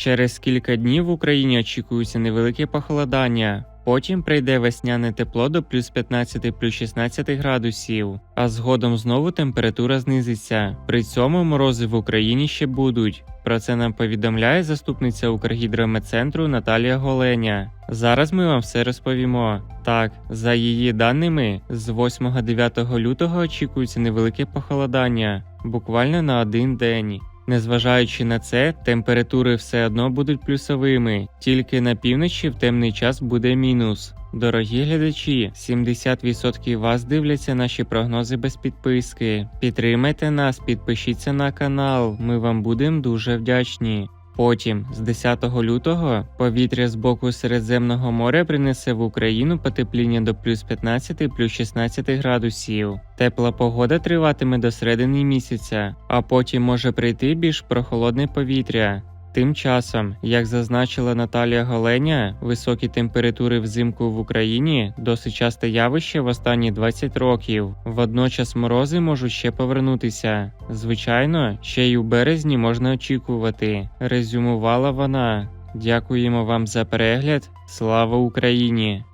Через кілька днів в Україні очікується невелике похолодання. Потім прийде весняне тепло до плюс 15 плюс 16 градусів, а згодом знову температура знизиться. При цьому морози в Україні ще будуть. Про це нам повідомляє заступниця Укргідрометцентру Наталія Голеня. Зараз ми вам все розповімо. Так, за її даними, з 8-9 лютого очікується невелике похолодання, буквально на один день. Незважаючи на це, температури все одно будуть плюсовими, тільки на півночі в темний час буде мінус. Дорогі глядачі, 70% вас дивляться наші прогнози без підписки. Підтримайте нас, підпишіться на канал, ми вам будемо дуже вдячні. Потім, з 10 лютого, повітря з боку Середземного моря принесе в Україну потепління до плюс 15 плюс 16 градусів. Тепла погода триватиме до середини місяця, а потім може прийти більш прохолодне повітря. Тим часом, як зазначила Наталія Голеня, високі температури взимку в Україні досить часте явище в останні 20 років. Водночас морози можуть ще повернутися. Звичайно, ще й у березні можна очікувати. Резюмувала вона. Дякуємо вам за перегляд. Слава Україні!